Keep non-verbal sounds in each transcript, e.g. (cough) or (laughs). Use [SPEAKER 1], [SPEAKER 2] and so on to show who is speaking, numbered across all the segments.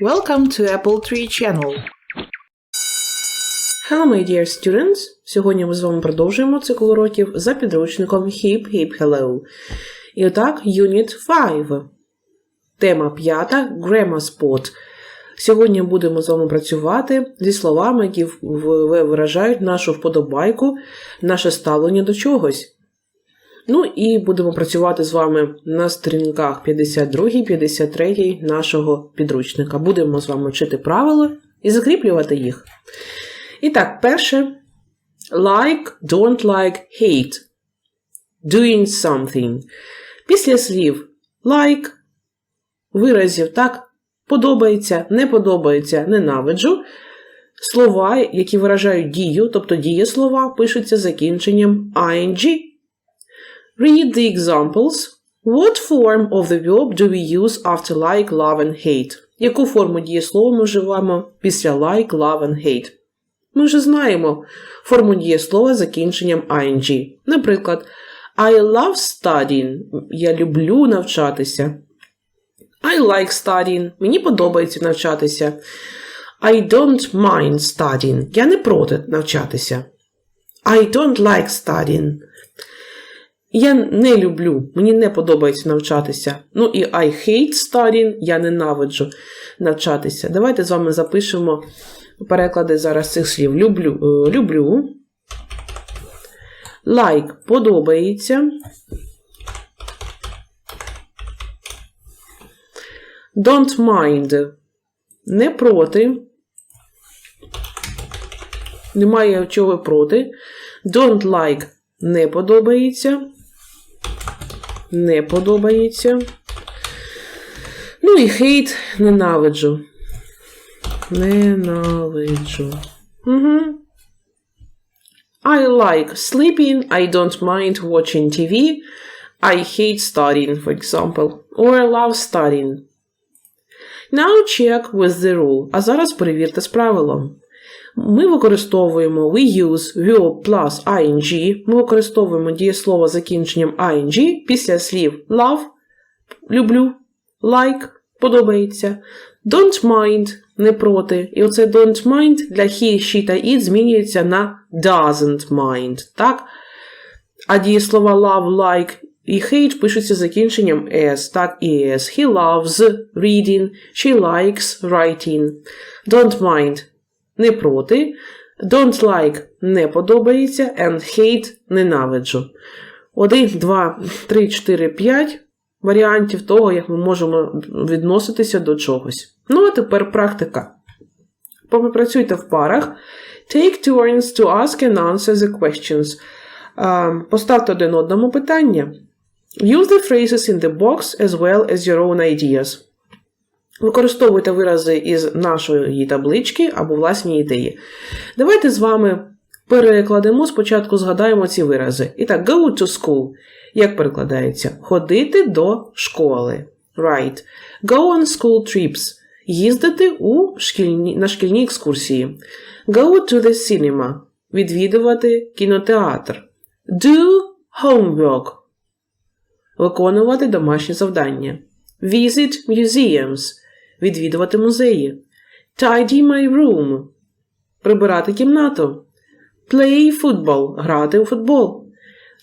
[SPEAKER 1] Welcome to Apple Tree Channel. Hello, my dear students! Сьогодні ми з вами продовжуємо цикл уроків за підручником Hip Hip Hello. І отак, Unit 5. Тема п'ята Grammar Spot. Сьогодні будемо з вами працювати зі словами, які виражають нашу вподобайку, наше ставлення до чогось. Ну і будемо працювати з вами на сторінках 52, 53 нашого підручника. Будемо з вами вчити правила і закріплювати їх. І так, перше like, don't like, hate. Doing something. Після слів like, виразів так, подобається, не подобається, ненавиджу. Слова, які виражають дію, тобто дієслова, пишуться закінченням ing. Read the examples. What form of the verb do we use after like, love and hate? Яку форму дієслова ми вживаємо після like, love and hate? Ми вже знаємо форму дієслова з закінченням ing. Наприклад, I love studying. Я люблю навчатися. I like studying. Мені подобається навчатися. I don't mind studying. Я не проти навчатися. I don't like studying. Я не люблю, мені не подобається навчатися. Ну і I hate studying, я ненавиджу навчатися. Давайте з вами запишемо переклади зараз цих слів. Люблю, е, люблю. Like подобається. Don't mind не проти. Немає чого проти. Don't like не подобається. Не подобається. Ну і hate ненавиджу. Ненавиджу. Угу. I like sleeping. I don't mind watching TV. I hate studying, for example. Or I love studying. Now check with the rule. А зараз перевірте з правилом. Ми використовуємо we use verb plus ing. Ми використовуємо дієслово закінченням ing після слів love люблю, like подобається, don't mind не проти. І оце don't mind для he, she та it змінюється на doesn't mind. Так? А дієслова love, like і hate пишуться закінченням s, так і s. He loves reading, she likes writing. Don't mind не проти, don't like не подобається, and hate ненавиджу. Один, два, три, чотири, п'ять варіантів того, як ми можемо відноситися до чогось. Ну, а тепер практика. Попрацюйте в парах. Take turns to ask and answer the questions. Поставте один одному питання. Use the phrases in the box as well as your own ideas. Використовуйте вирази із нашої таблички або власні ідеї. Давайте з вами перекладемо, спочатку згадаємо ці вирази. І так, go to school. Як перекладається? Ходити до школи. Right. Go on school trips. Їздити у шкільні, на шкільні екскурсії. Go to the cinema. Відвідувати кінотеатр. Do homework. Виконувати домашні завдання. Visit museums. Відвідувати музеї. Tidy my room. Прибирати кімнату. Play football. Грати у футбол.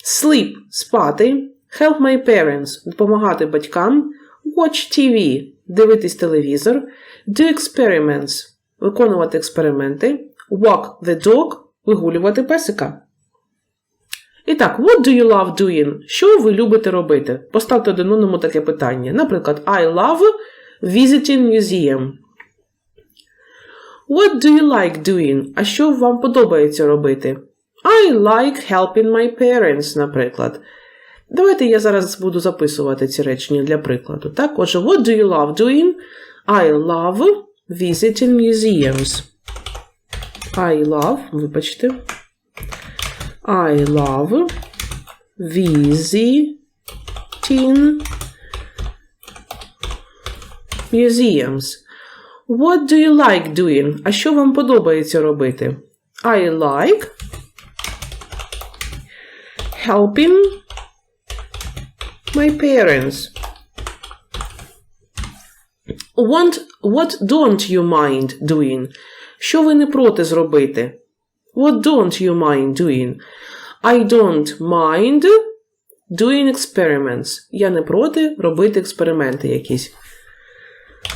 [SPEAKER 1] Sleep. Спати. Help my parents. Допомагати батькам. Watch TV. Дивитись телевізор. Do experiments. Виконувати експерименти. Walk the dog. Вигулювати песика. І так, what do you love doing? Що ви любите робити? Поставте одному таке питання. Наприклад, I love visiting museum. What do you like doing? А що вам подобається робити? I like helping my parents, наприклад. Давайте я зараз буду записувати ці речення для прикладу. Так, отже, what do you love doing? I love visiting museums. I love, вибачте. I love visiting museums. What do you like doing? А що вам подобається робити? I like helping my parents. Want, what don't you mind doing? Що ви не проти зробити? What don't you mind doing? I don't mind doing experiments. Я не проти робити експерименти якісь.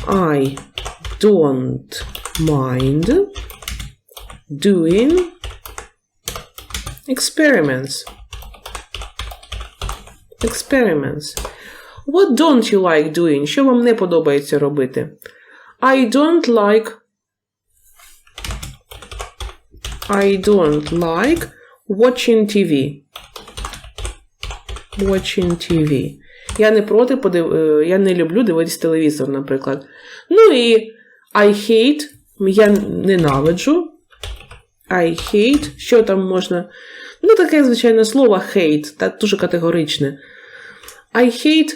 [SPEAKER 1] I don't mind doing experiments. Experiments. What don't you like doing? Що вам не подобається робити? I don't like. I don't like watching TV. Watching TV. Я не проти подив... е, я не люблю дивитись телевізор, наприклад. Ну і I hate, я ненавиджу. I hate, що там можна. Ну, таке, звичайне слово hate, так дуже категоричне. I hate.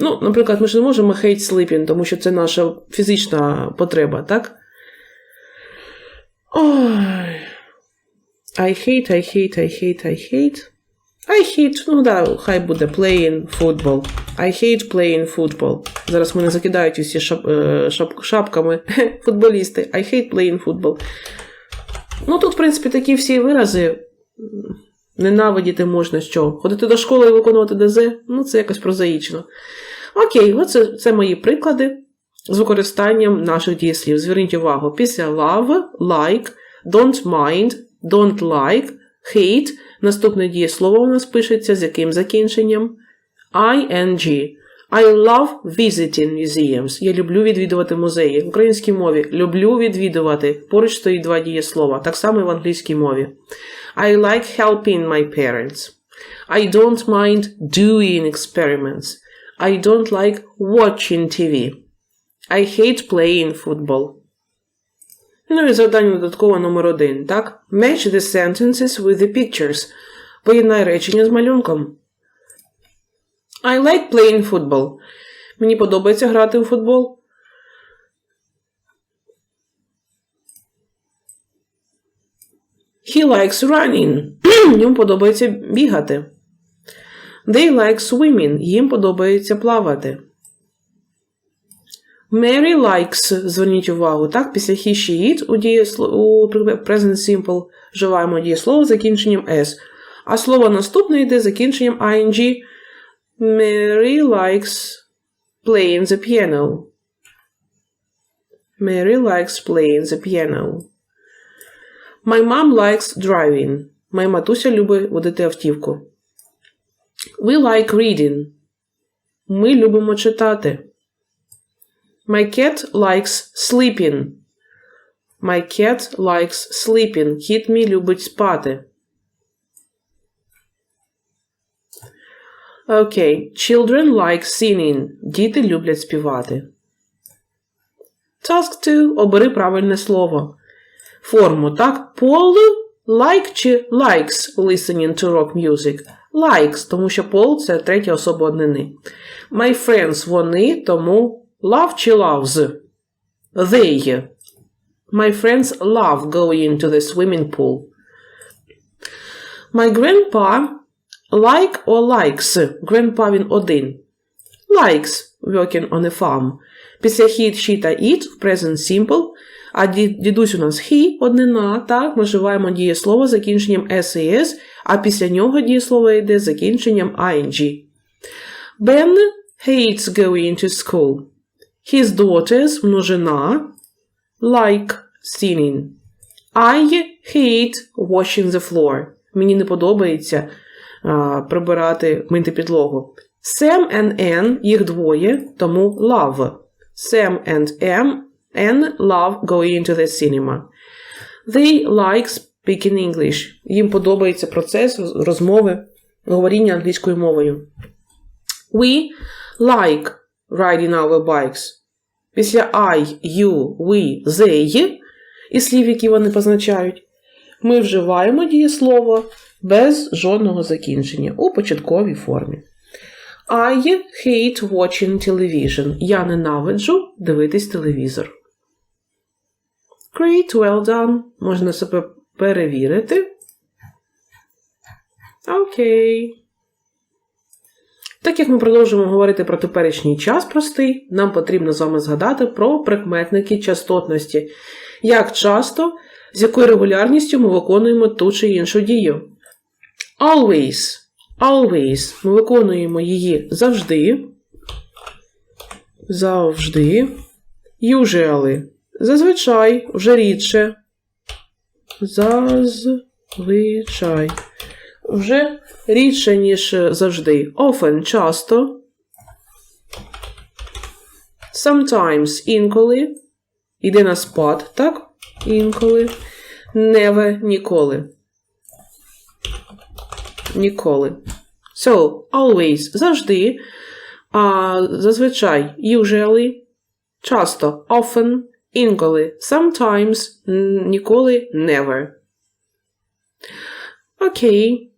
[SPEAKER 1] Ну, наприклад, ми ж не можемо hate sleeping, тому що це наша фізична потреба, так? Ой. I hate, I hate, I hate, I hate. I hate, ну да, хай буде playing football. I hate playing football. Зараз мене закидають усі шап, е, шап, шапками (laughs) футболісти. I hate playing football. Ну, тут, в принципі, такі всі вирази. Ненавидіти можна що? Ходити до школи і виконувати ДЗ? Ну, це якось прозаїчно. Окей, оце це мої приклади з використанням наших дієслів. Зверніть увагу, після love, like, don't mind, don't like, hate. Наступне дієслово у нас пишеться з яким закінченням? ing. I love visiting museums. Я люблю відвідувати музеї. В українській мові люблю відвідувати. Поруч стоїть два дієслова. Так само і в англійській мові. I like helping my parents. I don't mind doing experiments. I don't like watching TV. I hate playing football. Ну і завдання додатково номер один, так? Match the sentences with the pictures. Поєднай речення з малюнком. I like playing football. Мені подобається грати у футбол. He likes running. (clears throat) Йому подобається бігати. They like swimming. Їм подобається плавати. Mary likes, зверніть увагу, так, після he, she, it у, дієсло, у present simple вживаємо дієслово з закінченням s. А слово наступне йде з закінченням ing. Mary likes playing the piano. Mary likes playing the piano. My mom likes driving. Моя матуся любить водити автівку. We like reading. Ми любимо читати. My cat likes sleeping. My cat likes sleeping. Кіт мій любить спати. Окей. Children like singing. Діти люблять співати. Task 2. Обери правильне слово. Форму, так? Paul like чи likes listening to rock music? Likes, тому що Paul – це третя особа однини. My friends – вони, тому love чи loves? They. My friends love going to the swimming pool. My grandpa like or likes. Grandpa він один. Likes working on a farm. Після he, she та it в present simple, а дідусь у нас he, однина, так, ми вживаємо дієслово з закінченням s і s, а після нього дієслово йде з закінченням ing. Ben hates going to school. His daughters, множина, like singing. I hate washing the floor. Мені не подобається а, прибирати, мити підлогу. Sam and Ann, їх двоє, тому love. Sam and M, Ann love going to the cinema. They like speaking English. Їм подобається процес розмови, говоріння англійською мовою. We like riding our bikes. Після I, you, we, they і слів, які вони позначають, ми вживаємо дієслово без жодного закінчення у початковій формі. I hate watching television. Я ненавиджу дивитись телевізор. Great, well done. Можна себе перевірити. Окей. Так як ми продовжуємо говорити про теперішній час простий, нам потрібно з вами згадати про прикметники частотності. Як часто, з якою регулярністю ми виконуємо ту чи іншу дію. Always. Always. Ми виконуємо її завжди. Завжди. Usually. Зазвичай, вже рідше. Зазвичай. Вже рідше, ніж завжди. Often часто. Sometimes інколи. Іде на спад, так? Інколи. Never ніколи. Ніколи. So, always завжди. А зазвичай usually. Часто often. Інколи sometimes. Ніколи never. Окей.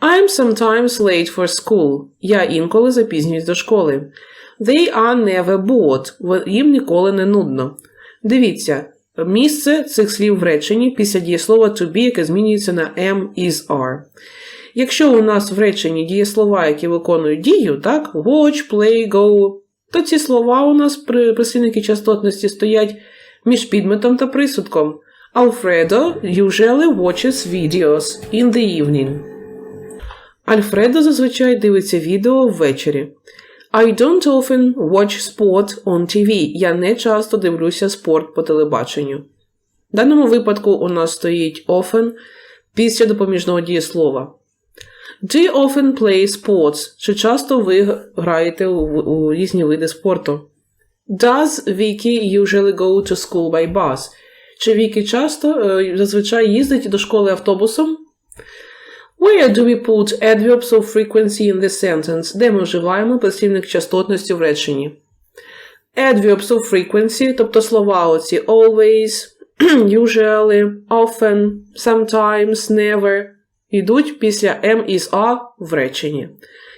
[SPEAKER 1] I'm sometimes late for school. Я інколи запізнююсь до школи. They are never bored. Їм ніколи не нудно. Дивіться, місце цих слів в реченні після дієслова to be, яке змінюється на am, is, are. Якщо у нас в реченні дієслова, які виконують дію, так, watch, play, go, то ці слова у нас при прислівники частотності стоять між підметом та присудком. Alfredo usually watches videos in the evening. Альфредо зазвичай дивиться відео ввечері. I don't often watch sport on TV. Я не часто дивлюся спорт по телебаченню. В даному випадку у нас стоїть often після допоміжного дієслова. Do you often play sports? Чи часто ви граєте у, у різні види спорту? Does Vicky usually go to school by bus? Чи Вікі часто е, зазвичай їздить до школи автобусом? Where do we put adverbs of frequency in the sentence? Де ми вживаємо прислівник частотності в реченні? Adverbs of frequency, тобто слова оці always, (clears throat) usually, often, sometimes, never, йдуть після am is a в реченні.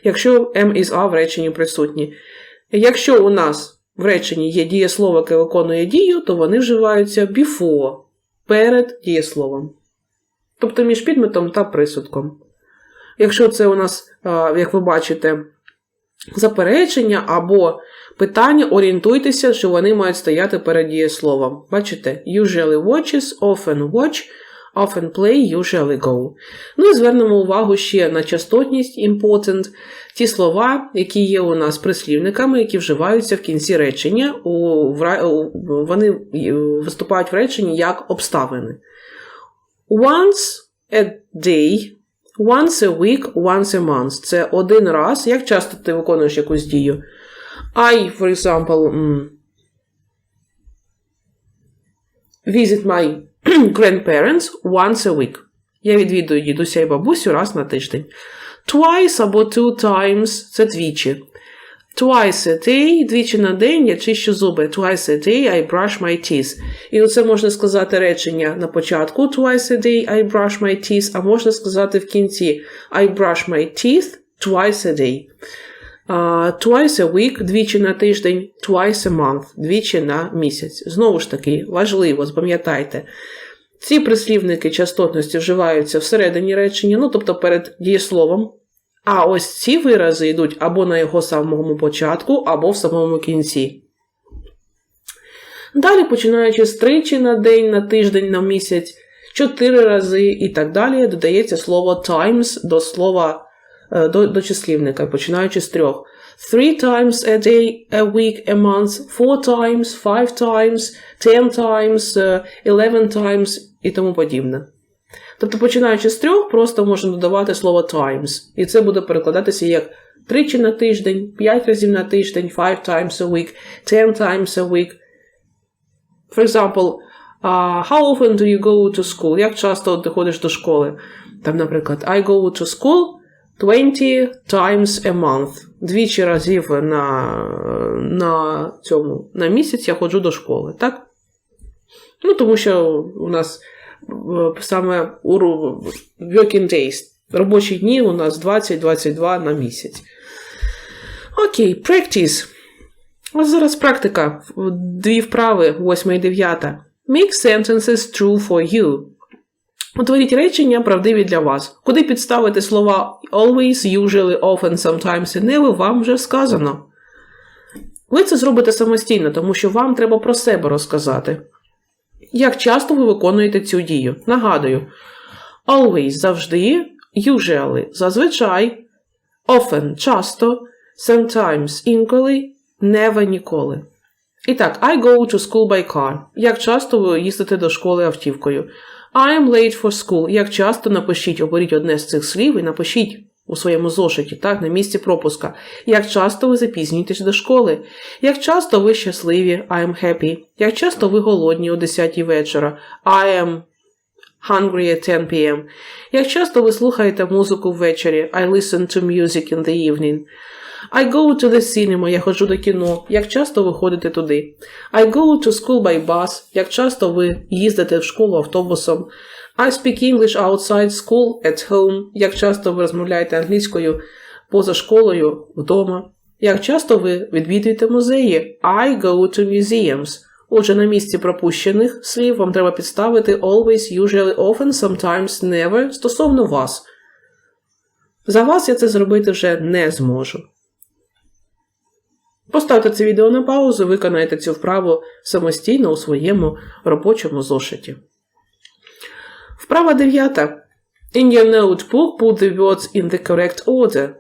[SPEAKER 1] Якщо am is a в реченні присутні. Якщо у нас в реченні є дієслово, яке виконує дію, то вони вживаються before, перед дієсловом. Тобто між підметом та присудком. Якщо це у нас, як ви бачите, заперечення або питання, орієнтуйтеся, що вони мають стояти перед дієсловом. Бачите? Usually watches, often watch, often play, usually go. Ну і звернемо увагу ще на частотність important. Ті слова, які є у нас прислівниками, які вживаються в кінці речення, вони е, виступають в реченні як обставини. Once a day, once a week, once a month. Це один раз. Як часто ти виконуєш якусь дію? I, for example, visit my (clears throat) grandparents once a week. Я відвідую дідуся і бабусю раз на тиждень. Twice або two times це двічі. Twice a day, двічі на день я чищу зуби. Twice a day I brush my teeth. І оце можна сказати речення на початку twice a day I brush my teeth, а можна сказати в кінці I brush my teeth twice a day. Uh, twice a week, двічі на тиждень, twice a month, двічі на місяць. Знову ж таки, важливо, запам'ятайте. Ці прислівники частотності вживаються всередині речення, ну тобто перед дієсловом. А ось ці вирази йдуть або на його самому початку, або в самому кінці. Далі, починаючи з тричі на день, на тиждень, на місяць, чотири рази і так далі, додається слово times до слова е, до, до числівника, починаючи з трьох. Three times a day, a week, a month, four times, five times, ten times, eleven times і тому подібне. Тобто, починаючи з трьох, просто можна додавати слово times. І це буде перекладатися як тричі на тиждень, п'ять разів на тиждень, five times a week, ten times a week. For example, uh, how often do you go to school? Як часто ти ходиш до школи? Там, наприклад, I go to school 20 times a month. Двічі разів на, на цьому на місяць я ходжу до школи, так? Ну, тому що у нас саме у working days. Робочі дні у нас 20-22 на місяць. Окей, practice. Ось зараз практика. Дві вправи, 8 і 9. Make sentences true for you. Утворіть речення, правдиві для вас. Куди підставити слова always, usually, often, sometimes і never, вам вже сказано. Ви це зробите самостійно, тому що вам треба про себе розказати. Як часто ви виконуєте цю дію? Нагадую, always завжди, usually зазвичай, often часто, sometimes інколи, never ніколи. І так, I go to school by car. Як часто ви їздите до школи автівкою? I am late for school. Як часто напишіть, оберіть одне з цих слів і напишіть у своєму зошиті, так, на місці пропуска. Як часто ви запізнюєтесь до школи? Як часто ви щасливі? I am happy. Як часто ви голодні о 10 вечора? I am hungry at 10 p.m. Як часто ви слухаєте музику ввечері? I listen to music in the evening. I go to the cinema, я ходжу до кіно. Як часто ви ходите туди? I go to school by bus. Як часто ви їздите в школу автобусом? I speak English outside school at home. Як часто ви розмовляєте англійською поза школою вдома? Як часто ви відвідуєте музеї? I go to museums. Отже, на місці пропущених слів вам треба підставити always, usually, often, sometimes, never стосовно вас. За вас я це зробити вже не зможу. Поставте це відео на паузу, виконайте цю вправу самостійно у своєму робочому зошиті. Вправа 9. In your notebook put the words in the correct order.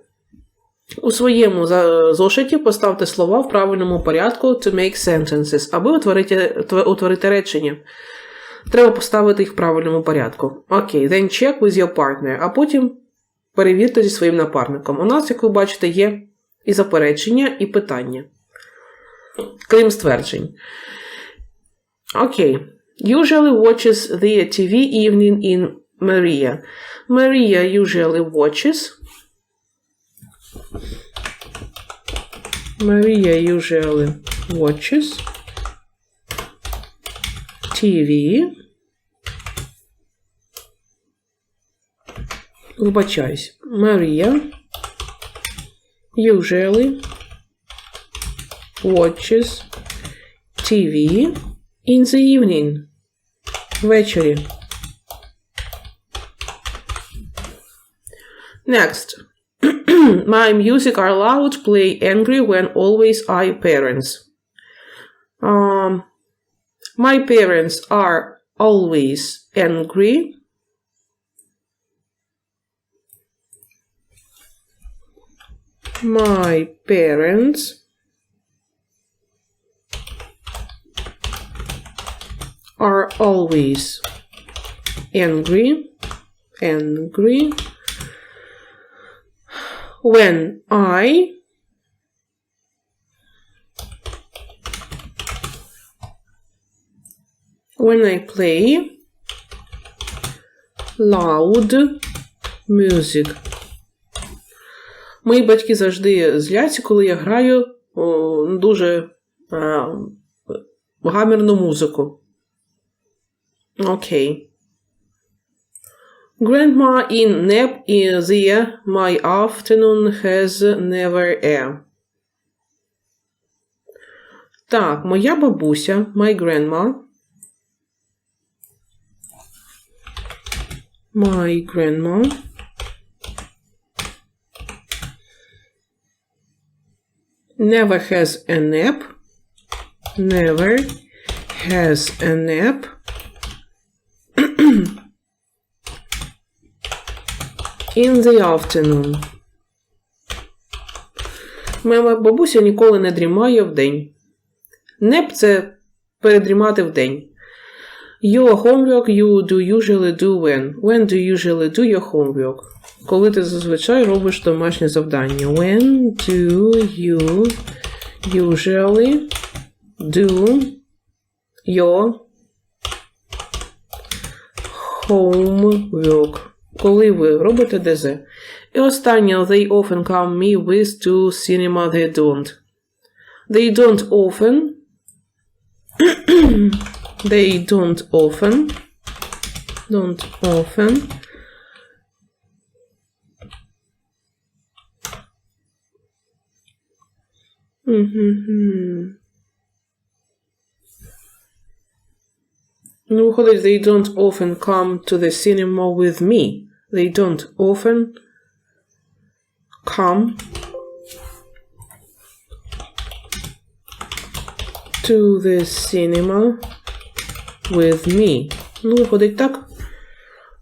[SPEAKER 1] У своєму зошиті поставте слова в правильному порядку to make sentences, аби утворити, утворити речення. Треба поставити їх в правильному порядку. Окей, then check with your partner, а потім перевірте зі своїм напарником. У нас, як ви бачите, є і заперечення, і питання. Крім стверджень. Окей. Usually watches the TV evening in Maria. Maria usually watches. Maria usually watches TV. Вибачаюсь. Maria usually watches TV in the evening. Ввечері. Next. (clears throat) My music are loud, play angry when always I parents. Um, my parents are always angry. My parents are always angry, angry when I when I play loud music. Мої батьки завжди зляться, коли я граю о, дуже а, гамірну музику. Окей. Grandma in nap in the my afternoon has never a. Так, моя бабуся, my grandma. My grandma. Never has a nap. Never has a nap. (clears throat) In the afternoon. Моя бабуся ніколи не дрімає вдень. Неп це передрімати вдень. Your homework you do usually do when. When do you usually do your homework? Коли ти зазвичай робиш домашнє завдання. When do you usually do your homework? Коли ви робите ДЗ. І останнє they often come me with to cinema they don't. They don't often (clears throat) they don't often don't often Mm-hmm. Ну, виходить, they don't often come to the cinema with me. They don't often come to the cinema with me. Ну, виходить так.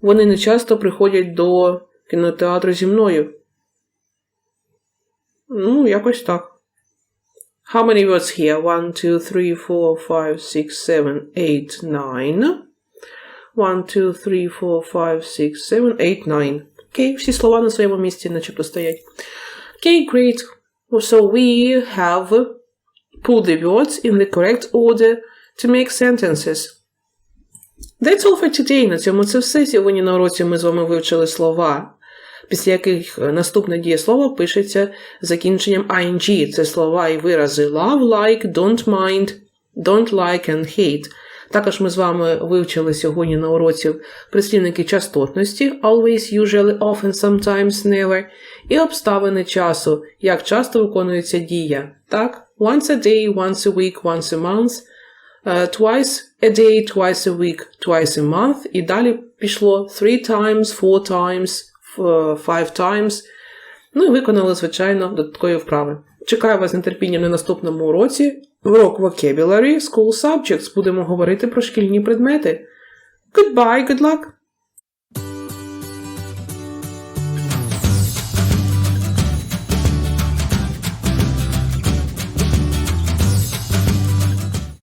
[SPEAKER 1] Вони не часто приходять до кінотеатру зі мною. Ну, якось так. How many words here? One, two, three, four, five, six, seven, eight, nine. One, two, three, four, five, six, seven, eight, nine. Okay, все слова на своєму місці начебто стоять. Okay, great. So we have put the words in the correct order to make sentences. That's all for today. На цьому це все. Сьогодні на уроці ми з вами вивчили слова після яких е, наступне дієслово пишеться закінченням ing. Це слова і вирази love, like, don't mind, don't like and hate. Також ми з вами вивчили сьогодні на уроці прислівники частотності always, usually, often, sometimes, never і обставини часу, як часто виконується дія. Так, once a day, once a week, once a month, е, twice a day, twice a week, twice a month, і далі пішло three times, four times, five times. Ну і виконали, звичайно, додаткові вправи. Чекаю вас з нетерпінням на наступному уроці. Урок Vocabulary, School Subjects. Будемо говорити про шкільні предмети. Goodbye, good luck!